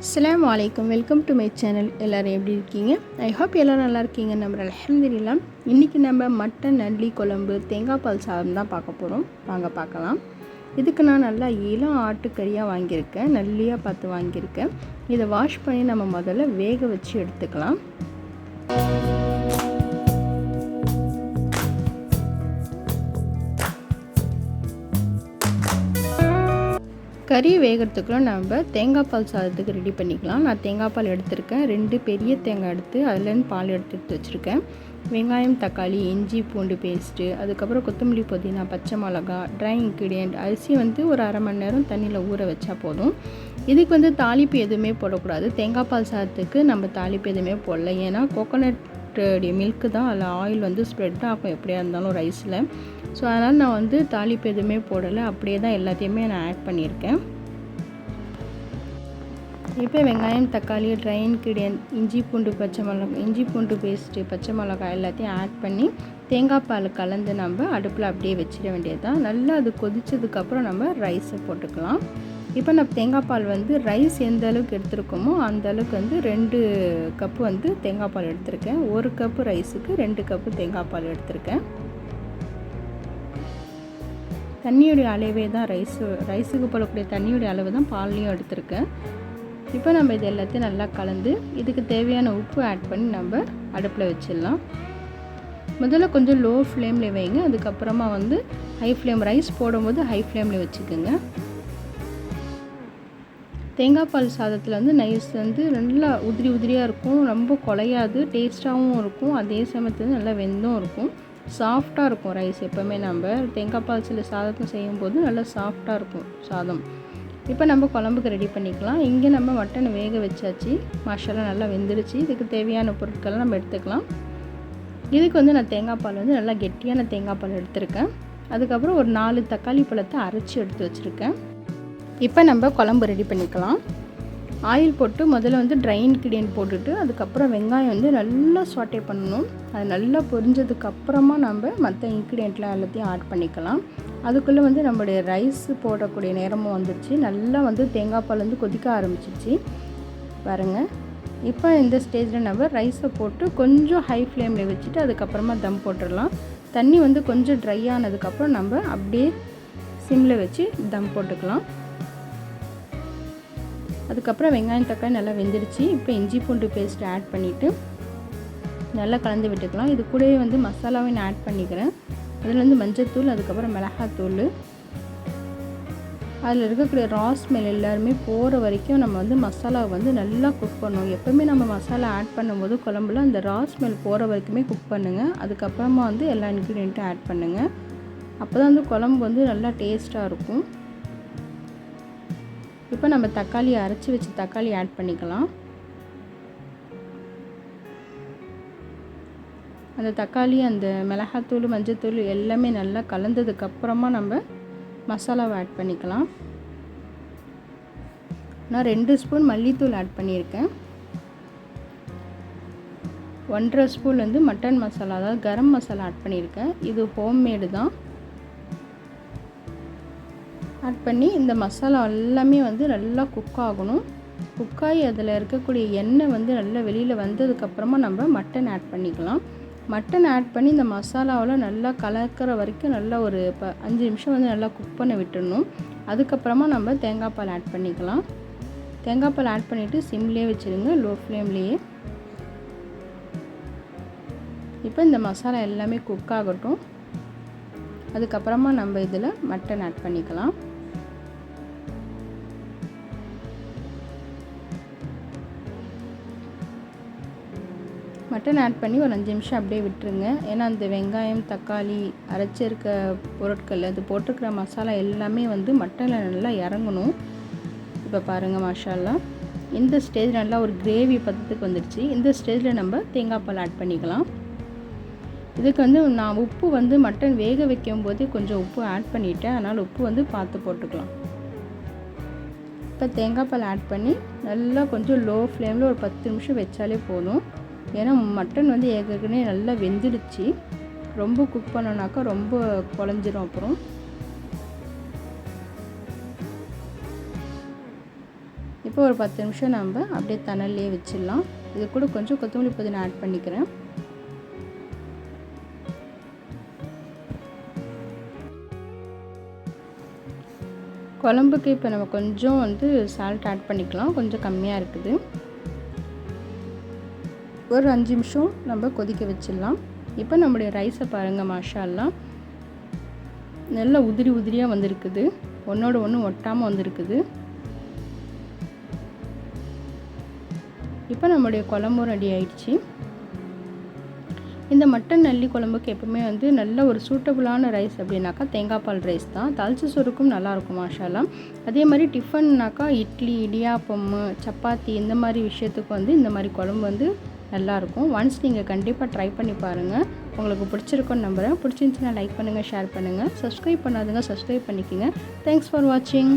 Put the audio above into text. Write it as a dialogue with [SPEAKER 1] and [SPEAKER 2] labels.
[SPEAKER 1] அஸ்லாம் வலைக்கம் welcome to my channel எல்லோரும் எப்படி இருக்கீங்க? ஐ ஹோப் எல்லோரும் நல்லா இருக்கீங்க நம்ம அலமதுல்லா இன்றைக்கி நம்ம மட்டன் நல்லி குழம்பு தேங்காய் பால் சாதம் தான் பார்க்க போகிறோம் வாங்க பார்க்கலாம். இதுக்கு நான் நல்லா இளம் ஆட்டுக்கறியாக வாங்கியிருக்கேன். நல்லியாக பார்த்து வாங்கியிருக்கேன். இதை வாஷ் பண்ணி நம்ம முதல்ல வேக வச்சு எடுத்துக்கலாம். கறி வேகிறதுக்குள்ள நம்ம தேங்காய் பால் சாதத்துக்கு ரெடி பண்ணிக்கலாம். நான் தேங்காய் பால் எடுத்திருக்கேன். ரெண்டு பெரிய தேங்காய் எடுத்து அதுலேருந்து பால் எடுத்து எடுத்து வச்சுருக்கேன். வெங்காயம் தக்காளி இஞ்சி பூண்டு பேஸ்ட்டு அதுக்கப்புறம் கொத்தமல்லி புதினா பச்சை மிளகா ட்ரை இன்க்ரீடியண்ட் அரிசி வந்து ஒரு அரை மணி நேரம் தண்ணியில் ஊற வச்சா போதும். இதுக்கு வந்து தாளிப்பு எதுவுமே போடக்கூடாது. தேங்காய் பால் சாதத்துக்கு நம்ம தாளிப்பு எதுவுமே போடல. ஏன்னா கோகோனட் மில்க்கு தான். அதில் ஆயில் வந்து ஸ்ப்ரெட் ஆகும் எப்படியா இருந்தாலும் ரைஸில் ஸோ அதனால் நான் வந்து தாளிப்பு எதுவுமே போடலை. அப்படியே தான் எல்லாத்தையுமே நான் ஆட் பண்ணியிருக்கேன். இப்போ வெங்காயம் தக்காளி ட்ரை இன்க்ரீடியன்ட் இஞ்சி பூண்டு பச்சை மிளகா இஞ்சி பூண்டு பேஸ்ட்டு பச்சை மிளகாய் எல்லாத்தையும் ஆட் பண்ணி தேங்காய் பால் கலந்து நம்ம அடுப்பில் அப்படியே வச்சிட வேண்டியது தான் நல்லா அது கொதித்ததுக்கப்புறம் நம்ம ரைஸை போட்டுக்கலாம். இப்போ நம்ம தேங்காய் பால் வந்து ரைஸ் எந்த அளவுக்கு எடுத்துருக்கோமோ அந்த அளவுக்கு வந்து ரெண்டு கப்பு வந்து தேங்காய் பால் எடுத்திருக்கேன். ஒரு கப்பு ரைஸுக்கு ரெண்டு கப்பு தேங்காய் பால் எடுத்திருக்கேன். தண்ணியுடைய அளவே தான் ரைஸு ரைஸுக்கு போடக்கூடிய தண்ணியுடைய அளவு தான் பால்லையும் எடுத்திருக்கேன். இப்போ நம்ம இது எல்லாத்தையும் நல்லா கலந்து இதுக்கு தேவையான உப்பு ஆட் பண்ணி நம்ம அடுப்பில் வச்சிடலாம். முதல்ல கொஞ்சம் லோ ஃப்ளேமில் வைங்க. அதுக்கப்புறமா வந்து ஹை ஃப்ளேம் ரைஸ் போடும்போது ஹை ஃப்ளேமில் வச்சுக்கோங்க. தேங்காய் பால் சாதத்தில் வந்து நைஸ் வந்து நல்லா உதிரி உதிரியாக இருக்கும். ரொம்ப குலையாது டேஸ்ட்டாகவும் இருக்கும். அதே சமயத்தில் நல்லா வெந்தும் இருக்கும். சாஃப்டாக இருக்கும் ரைஸ் எப்போவுமே நம்ம. தேங்காய் பால் சில சாதத்தும் செய்யும்போது நல்லா சாஃப்டாக இருக்கும் சாதம். இப்போ நம்ம குழம்புக்கு ரெடி பண்ணிக்கலாம். இங்கே நம்ம மட்டனை வேக வச்சாச்சு. மசாலா நல்லா வெந்துடுச்சு இதுக்கு தேவையான பொருட்கள்லாம் நம்ம எடுத்துக்கலாம். இதுக்கு வந்து நான் தேங்காய் பால் வந்து நல்லா கெட்டியான தேங்காய் பால் எடுத்திருக்கேன். அதுக்கப்புறம் ஒரு நாலு தக்காளி பழத்தை அரைச்சி எடுத்து வச்சுருக்கேன். இப்போ நம்ம குழம்பு ரெடி பண்ணிக்கலாம். ஆயில் போட்டு முதல்ல வந்து ட்ரை இன்க்ரீடியன்ட் போட்டுட்டு அதுக்கப்புறம் வெங்காயம் வந்து நல்லா சாட்டே பண்ணணும். அது நல்லா பொரிஞ்சதுக்கப்புறமா நம்ம மற்ற இன்க்ரீடியண்ட்லாம் எல்லாத்தையும் ஆட் பண்ணிக்கலாம். அதுக்குள்ளே வந்து நம்மளுடைய ரைஸ் போடக்கூடிய நேரமும் வந்துடுச்சு நல்லா வந்து தேங்காய் பால் வந்து கொதிக்க ஆரம்பிச்சிச்சு பாருங்கள் இப்போ இந்த ஸ்டேஜில் நம்ம ரைஸை போட்டு கொஞ்சம் ஹை ஃப்ளேமில் வச்சுட்டு அதுக்கப்புறமா தம் போட்டுடலாம். தண்ணி வந்து கொஞ்சம் ட்ரை ஆனதுக்கப்புறம் நம்ம அப்படியே சிம்மில் வச்சு தம் போட்டுக்கலாம். அதுக்கப்புறம் வெங்காயம் தக்காளி நல்லா வெந்துடுச்சு இப்போ இஞ்சி பூண்டு பேஸ்ட் ஆட் பண்ணிவிட்டு நல்லா கலந்து விட்டுக்கலாம். இது கூடவே வந்து மசாலாவை நான் ஆட் பண்ணிக்கிறேன். அதில் வந்து மஞ்சத்தூள் அதுக்கப்புறம் மிளகாத்தூள். அதில் இருக்கக்கூடிய ரா ஸ்மெல் எல்லாருமே போகிற வரைக்கும் நம்ம வந்து மசாலாவை வந்து நல்லா குக் பண்ணணும். எப்போவுமே நம்ம மசாலா ஆட் பண்ணும்போது குழம்புல அந்த ரா ஸ்மெல் போகிற வரைக்குமே குக் பண்ணுங்கள் அதுக்கப்புறமா வந்து எல்லா இன்க்ரீடியண்ட்டும் ஆட் பண்ணுங்கள் அப்போ தான் வந்து குழம்பு வந்து நல்லா டேஸ்ட்டாக இருக்கும். இப்போ நம்ம தக்காளி அரைச்சி வச்சு தக்காளி ஆட் பண்ணிக்கலாம். அந்த தக்காளி அந்த மிளகாத்தூள் மஞ்சத்தூள் எல்லாமே நல்லா கலந்ததுக்கப்புறமா நம்ம மசாலாவை ஆட் பண்ணிக்கலாம். நான் ரெண்டு ஸ்பூன் மல்லித்தூள் ஆட் பண்ணியிருக்கேன். ஒன்றரை ஸ்பூன் வந்து மட்டன் மசாலா அதாவது கரம் மசாலா ஆட் பண்ணியிருக்கேன். இது ஹோம்மேடு தான். ஆட் பண்ணி இந்த மசாலா எல்லாமே வந்து நல்லா குக் ஆகணும். குக்காகி அதில் இருக்கக்கூடிய எண்ணெய் வந்து நல்லா வெளியில் வந்ததுக்கப்புறமா நம்ம மட்டன் ஆட் பண்ணிக்கலாம். மட்டன் ஆட் பண்ணி இந்த மசாலாவில் நல்லா கலக்கிற வரைக்கும் நல்லா ஒரு இப்போ அஞ்சு நிமிஷம் வந்து நல்லா குக் பண்ண விட்டுடணும் அதுக்கப்புறமா நம்ம தேங்காய் பால் ஆட் பண்ணிக்கலாம். தேங்காய் பால் ஆட் பண்ணிவிட்டு சிம்லேயே வச்சுருங்க லோ ஃப்ளேம்லேயே இப்போ இந்த மசாலா எல்லாமே குக் ஆகட்டும். அதுக்கப்புறமா நம்ம இதில் மட்டன் ஆட் பண்ணிக்கலாம். மட்டன் ஆட் பண்ணி ஒரு அஞ்சு நிமிஷம் அப்படியே விட்டுருங்க. ஏன்னா அந்த வெங்காயம் தக்காளி அரைச்சிருக்க பொருட்கள் அது போட்டிருக்கிற மசாலா எல்லாமே வந்து மட்டனில் நல்லா இறங்கணும். இப்போ பாருங்கள் மசாலா இந்த ஸ்டேஜ் நல்லா ஒரு கிரேவி பதத்துக்கு வந்துடுச்சு. இந்த ஸ்டேஜில் நம்ம தேங்காய் பால் ஆட் பண்ணிக்கலாம். இதுக்கு வந்து நான் உப்பு வந்து மட்டன் வேக வைக்கும் போதே கொஞ்சம் உப்பு ஆட் பண்ணிட்டேன். அதனால் உப்பு வந்து பார்த்து போட்டுக்கலாம். இப்போ தேங்காய் பால் ஆட் பண்ணி நல்லா கொஞ்சம் லோ ஃப்ளேமில் ஒரு பத்து நிமிஷம் வச்சாலே போதும். ஏன்னா மட்டன் வந்து ஏற்கனவே நல்லா வெந்துடுச்சு. ரொம்ப குக் பண்ணோன்னாக்கா ரொம்ப குழஞ்சிரும் அப்புறம். இப்போ ஒரு பத்து நிமிஷம் நம்ம அப்படியே தணல்லையே வச்சிடலாம். இது கூட கொஞ்சம் கொத்தமல்லி புதினா ஆட் பண்ணிக்கிறேன். குழம்புக்கு இப்போ நம்ம கொஞ்சம் வந்து சால்ட் ஆட் பண்ணிக்கலாம். கொஞ்சம் கம்மியாக இருக்குது. ஒரு அஞ்சு நிமிஷம் நம்ம கொதிக்க வச்சிடலாம். இப்போ நம்முடைய ரைஸை பாருங்கள் மாஷால்லாம் நல்லா உதிரி உதிரியாக வந்திருக்குது. ஒன்றோட ஒன்று ஒட்டாமல் வந்திருக்குது. இப்போ நம்முடைய குழம்பும் ரெடி ஆயிடுச்சு. இந்த மட்டன் நல்லி குழம்புக்கு எப்பவுமே வந்து நல்ல ஒரு சூட்டபுளான ரைஸ் அப்படின்னாக்கா தேங்காய் பால் ரைஸ் தான். தாளிச்ச சோறுக்கும் நல்லாயிருக்கும் மாஷாலாம் அதே மாதிரி டிஃபன்னாக்கா இட்லி இடியாப்பம் சப்பாத்தி இந்த மாதிரி விஷயத்துக்கு வந்து இந்த மாதிரி குழம்பு வந்து நல்லாயிருக்கும். ஒன்ஸ் நீங்கள் கண்டிப்பாக ட்ரை பண்ணி பாருங்கள் உங்களுக்கு பிடிச்சிருக்குன்னு நம்புகிறேன் பிடிச்சிருந்துச்சுன்னா லைக் பண்ணுங்கள் ஷேர் பண்ணுங்கள் சப்ஸ்கிரைப் பண்ணாதுங்க சப்ஸ்கிரைப் பண்ணிக்கோங்க. தேங்க்ஸ் ஃபார் வாட்சிங்